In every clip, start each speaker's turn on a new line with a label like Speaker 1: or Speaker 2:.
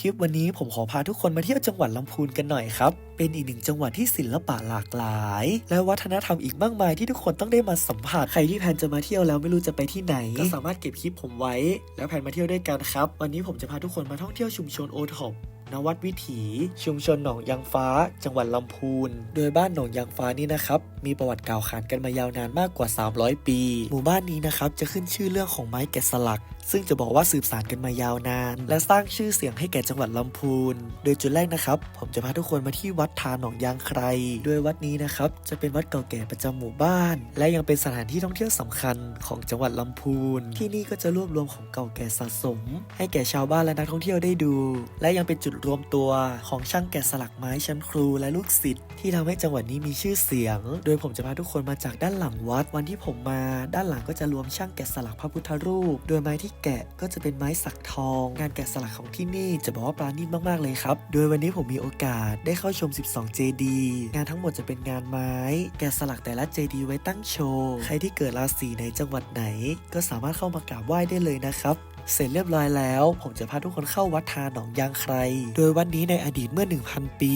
Speaker 1: ทริปวันนี้ผมขอพาทุกคนมาเที่ยวจังหวัดลำพูนกันหน่อยครับ เป็นอีกหนึ่งจังหวัดที่ศิลปะหลากหลาย และวัฒนธรรมอีกมากมายที่ทุกคนต้องได้มาสัมผัส ใครที่แพนจะมาเที่ยวแล้วไม่รู้จะไปที่ไหน ก็สามารถเก็บคลิปผมไว้ แล้วแพนมาเที่ยวด้วยกันครับ วันนี้ผมจะพาทุกคนมาท่องเที่ยวชุมชนโอท็อป นวัดวิถีชุมชนหนองยางฟ้า จังหวัดลำพูน โดยบ้านหนองยางฟ้านี่นะครับ มีประวัติกล่าวขานกันมายาวนานมากกว่า 300 ปี หมู่บ้านนี้นะครับจะขึ้นชื่อเรื่องของไม้แกะสลัก ซึ่งจะบอกว่าสืบสานกันมายาวนาน และสร้างชื่อเสียงให้แก่จังหวัดลำพูน โดยจุดแรกนะครับ ผมจะพาทุกคนมาที่วัดทาหนองยางใคร โดยวัดนี้นะครับจะเป็นวัดเก่าแก่ประจำหมู่บ้าน และยังเป็นสถานที่ท่องเที่ยวสำคัญของจังหวัดลำพูน ที่นี่ก็จะรวบรวมของเก่าแก่สะสม ให้แก่ชาวบ้านและนักท่องเที่ยวได้ดู และยังเป็นจุดรวมตัวของช่างแกะสลักไม้ชั้นครูและลูกศิษย์ที่ทำให้จังหวัดนี้มีชื่อเสียง โดยผมจะพาทุกคนมาจากด้านหลังวัด วันที่ผมมา ด้านหลังก็จะรวมช่างแกะสลักพระพุทธรูป โดยไม้ที่แกะก็จะเป็นไม้สักทอง งานแกะสลักของที่นี่จะบอกว่าปราณีตมากๆเลยครับ โดยวันนี้ผมมีโอกาสได้เข้าชม 12 เจดีงานทั้งหมดจะเป็นงานไม้ แกะสลักแต่ละเจดีไว้ตั้งโชว์ ใครที่เกิดราศีในจังหวัดไหน ก็สามารถเข้ามากราบไหว้ได้เลยนะครับ เสร็จเรียบร้อยแล้ว ผมจะพาทุกคนเข้าวัดทาหนองยางใคร โดยวัดนี้ในอดีตเมื่อ 1,000 ปี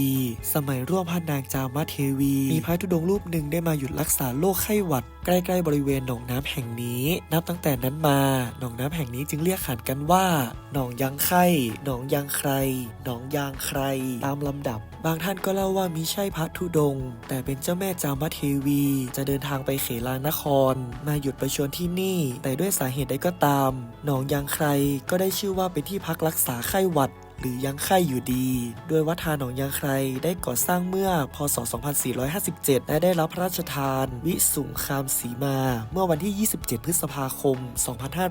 Speaker 1: สมัยร่วมพระนางจามเทวี มีพระธุดงค์รูปหนึ่งได้มาหยุดรักษาโรคไข้หวัดใกล้ๆบริเวณหนองน้ำแห่งนี้ นับตั้งแต่นั้นมา หนองน้ำแห่งนี้จึงเรียกขานกันว่า หนองยางไข่หนองยางใคร หนองยางใคร ตามลำดับ บางท่านก็เล่าว่ามิใช่พระธุดง แต่เป็นเจ้าแม่จามเทวี จะเดินทางไปเขลานคร มาหยุดประชวรที่นี่ แต่ด้วยสาเหตุใดก็ตาม หนองยางใครก็ได้ชื่อว่าเป็นที่พักรักษาไข้หวัด หรือยังไข่อยู่ดี โดยวัดทาหนองยางใครได้ก่อสร้างเมื่อพศ 2457 และได้รับพระราชทาน วิสุงคามสีมา เมื่อวันที่ 27 พฤษภาคม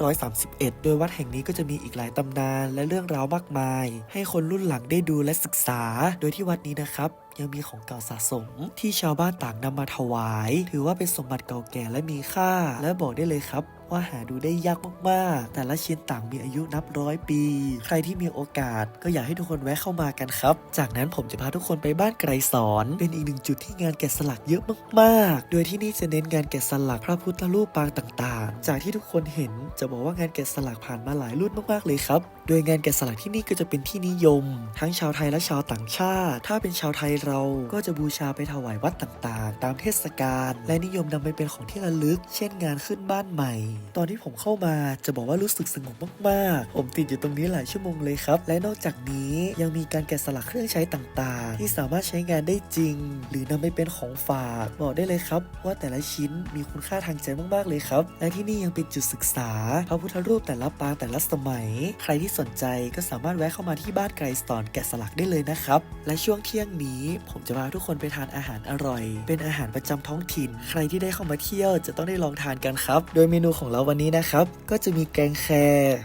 Speaker 1: 2531 โดยวัดแห่งนี้ก็จะมีอีกหลายตำนานและเรื่องราวมากมาย ให้คนรุ่นหลังได้ดูและศึกษา โดยที่วัดนี้นะครับ ยังมีของเก่าสะสม ที่ชาวบ้านต่างนำมาถวาย ถือว่าเป็นสมบัติเก่าแก่และมีค่า และบอกได้เลยครับว่าหาดูได้ยากมาก ๆ แต่ละชิ้นต่างมีอายุนับร้อยปี ใครที่มีโอกาสก็อยากให้ทุกคนแวะเข้ามากันครับ จากนั้นผมจะพาทุกคนไปบ้านไกรสอนเป็นอีกหนึ่งจุดที่งานแกะสลักเยอะมาก ๆ โดยที่นี่จะเน้นงานแกะสลักพระพุทธรูปปางต่าง ๆ จากที่ทุกคนเห็นจะบอกว่างานแกะสลักผ่านมาหลายรุ่นมาก ๆ เลยครับ โดยงานแกะสลักที่นี่ก็จะเป็นที่นิยม ทั้งชาวไทยและชาวต่างชาติ ถ้าเป็นชาวไทยเราก็จะบูชาไปถวายวัดต่างๆ ตามเทศกาลและนิยมนำไปเป็นของที่ระลึก เช่นงานขึ้นบ้านใหม่ ตอนที่ผมเข้ามาจะบอกว่ารู้สึกสงบมากๆ ผมติดอยู่ตรงนี้หลายชั่วโมงเลยครับ และนอกจากนี้ยังมีการแกะสลักเครื่องใช้ต่างๆ ที่สามารถใช้งานได้จริง หรือนำไปเป็นของฝากบอกได้เลยครับว่าแต่ละชิ้นมีคุณค่าทางใจมากๆเลยครับ และที่นี่ยังเป็นจุดศึกษา พระพุทธรูปแต่ละปางแต่ละสมัย ใครที่สนใจก็สามารถแวะเข้ามาที่บ้านไกรสตอนแกะสลักได้เลยนะครับ และช่วงเที่ยงนี้ผมจะพาทุกคนไปทานอาหารอร่อย เป็นอาหารประจำท้องถิ่น ใครที่ได้เข้ามาเที่ยวจะต้องได้ลองทานกันครับ โดยเมนูของเราวันนี้นะครับ ก็จะมีแกงแคร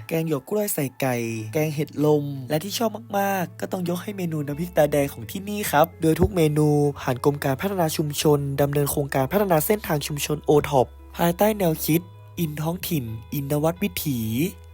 Speaker 1: แกงหยวกกล้วยใส่ไก่ แกงเห็ดลม และที่ชอบมากๆ ก็ต้องยกให้เมนูน้ำพริกตาแดงของที่นี่ครับ โดยทุกเมนูผ่านกรมการพัฒนาชุมชนดำเนินโครงการพัฒนาเส้นทางชุมชนโอท็อปภายใต้แนวคิด อินท้องถิ่น อินนวัตวิถี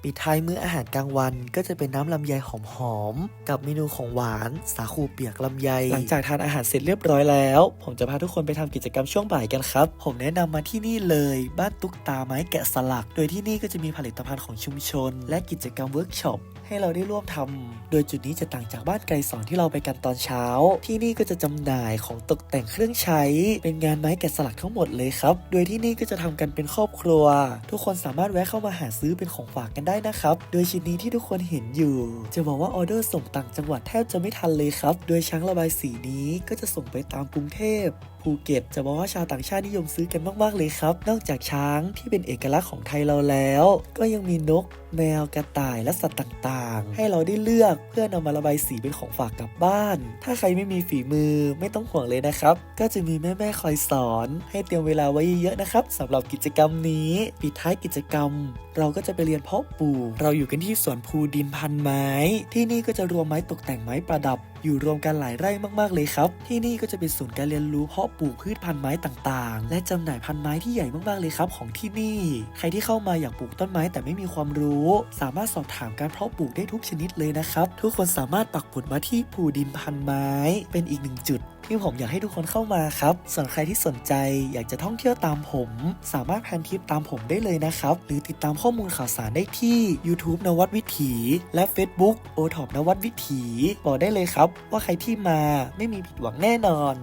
Speaker 1: ปิดท้ายมื้ออาหารกลางวัน ก็จะเป็นน้ำลำไยหอมๆ กับเมนูของหวานสาคูเปียกลำไย หลังจากทานอาหารเสร็จเรียบร้อยแล้ว ผมจะพาทุกคนไปทำกิจกรรมช่วงบ่ายกันครับ ผมแนะนำมาที่นี่เลย บ้านตุ๊กตาไม้แกะสลัก โดยที่นี่ก็จะมีผลิตภัณฑ์ของชุมชน และกิจกรรมเวิร์กช็อปให้เราได้ร่วมทำ โดยจุดนี้จะต่างจากบ้านไกลสอนที่เราไปกันตอนเช้า ที่นี่ก็จะจำหน่ายของตกแต่งเครื่องใช้ เป็นงานไม้แกะสลักทั้งหมดเลยครับ โดยที่นี่ก็จะทำกันเป็นครอบครัว ทุกคนสามารถแวะเข้ามาหาซื้อเป็นของฝากกันได้นะครับ โดยชิ้นนี้ที่ทุกคนเห็นอยู่ จะบอกว่าออเดอร์ส่งต่างจังหวัดแทบจะไม่ทันเลยครับ โดยช้างระบายสีนี้ก็จะส่งไปตามกรุงเทพภูเก็ตจะบอกว่าชาวต่างชาตินิยมซื้อกันมาก ๆ เลยครับ นอกจากช้างที่เป็นเอกลักษณ์ของไทยเราแล้ว ก็ยังมีนก แมวกระต่ายและสัตว์ต่างๆ ให้เราได้เลือกเพื่อนำมาระบายสีเป็นของฝากกลับบ้าน ถ้าใครไม่มีฝีมือไม่ต้องห่วงเลยนะครับ ก็จะมีแม่ๆคอยสอน ให้เตรียมเวลาไว้เยอะๆนะครับสำหรับกิจกรรมนี้ ปิดท้ายกิจกรรม เราก็จะไปเรียนเพาะปลูกเราอยู่กันที่สวนภูดินพันไม้ ที่นี่ก็จะรวมไม้ตกแต่งไม้ประดับอยู่รวมกันหลายไร่มากๆเลยครับ ที่นี่ก็จะเป็นศูนย์การเรียนรู้เพาะปลูกพืชพันธุ์ไม้ต่างๆ และจำหน่ายพันธุ์ไม้ที่ใหญ่มากๆเลยครับของที่นี่ ใครที่เข้ามาอยากปลูกต้นไม้แต่ไม่มีความรู้ สามารถสอบถามการเพาะปลูกได้ทุกชนิดเลยนะครับ ทุกคนสามารถปักหมุดมาที่ภูดินพันไม้ เป็นอีกหนึ่งจุด ที่ผมอยากให้ทุกคนเข้ามาครับ ส่วนใครที่สนใจอยากจะท่องเที่ยวตามผม สามารถแพนทริปตามผมได้เลยนะครับ หรือติดตามข้อมูลข่าวสารได้ที่ YouTube นวัดวิถี และ Facebook โอทอปนวัดวิถี บอกได้เลยครับ ว่าใครที่มาไม่มีผิดหวังแน่นอน